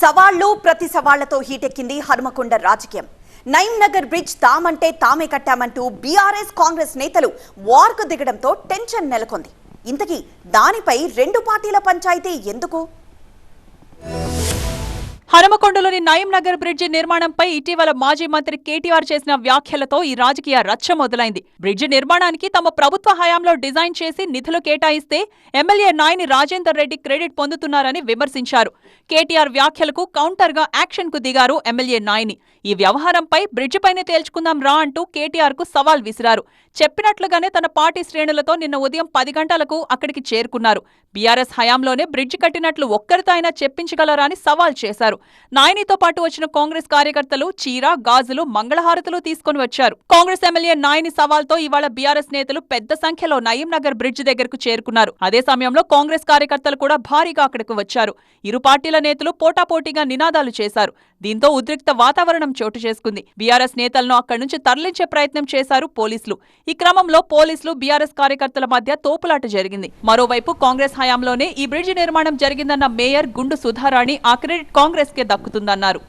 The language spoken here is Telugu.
సవాళ్ళు ప్రతి సవాళ్ళతో హీటెక్కింది హనుమకొండ రాజకీయం. నైమ్ నగర్ బ్రిడ్జ్ తామంటే తామే కట్టామంటూ బీఆర్ఎస్ కాంగ్రెస్ నేతలు వార్కు దిగడంతో టెన్షన్ నెలకొంది. ఇంతకీ దానిపై రెండు పార్టీల పంచాయతీ ఎందుకు? హనుమకొండలోని నయం నగర్ బ్రిడ్జి నిర్మాణంపై ఇటీవల మాజీ మంత్రి కేటీఆర్ చేసిన వ్యాఖ్యలతో ఈ రాజకీయ రచ్చ మొదలైంది. బ్రిడ్జి నిర్మాణానికి తమ ప్రభుత్వ హయాంలో డిజైన్ చేసి నిధులు కేటాయిస్తే ఎమ్మెల్యే నాయని రాజేందర్ రెడ్డి క్రెడిట్ పొందుతున్నారని విమర్శించారు. కేటీఆర్ వ్యాఖ్యలకు కౌంటర్గా యాక్షన్కు దిగారు ఎమ్మెల్యే నాయని. ఈ వ్యవహారంపై బ్రిడ్జిపైనే తేల్చుకుందాం రా అంటూ కేటీఆర్కు సవాల్ విసిరారు. చెప్పినట్లుగానే తన పార్టీ శ్రేణులతో నిన్న ఉదయం పది గంటలకు అక్కడికి చేరుకున్నారు. బీఆర్ఎస్ హయాంలోనే బ్రిడ్జి కట్టినట్లు ఒక్కరితో అయినా చెప్పించగలరా అని సవాల్ చేశారు. నాయనితో పాటు వచ్చిన కాంగ్రెస్ కార్యకర్తలు చీర గాజులు మంగళహారతులు తీసుకుని వచ్చారు. కాంగ్రెస్ ఎమ్మెల్యే నాయని సవాల్తో ఇవాళ బీఆర్ఎస్ నేతలు పెద్ద సంఖ్యలో నయీం నగర్ బ్రిడ్జ్ దగ్గరకు చేరుకున్నారు. అదే సమయంలో కాంగ్రెస్ కార్యకర్తలు కూడా భారీగా అక్కడకు వచ్చారు. ఇరు పార్టీల నేతలు పోటాపోటీగా నినాదాలు చేశారు. దీంతో ఉద్రిక్త వాతావరణం చోటు చేసుకుంది. బీఆర్ఎస్ నేతలను అక్కడి నుంచి తరలించే ప్రయత్నం చేశారు పోలీసులు. ఈ క్రమంలో పోలీసులు బీఆర్ఎస్ కార్యకర్తల మధ్య తోపులాట జరిగింది. మరోవైపు కాంగ్రెస్ హయాంలోనే ఈ బ్రిడ్జి నిర్మాణం జరిగిందన్న మేయర్ గుండు సుధారాణి ఆ క్రెడిట్ కాంగ్రెస్ కే దక్కుతుందన్నారు.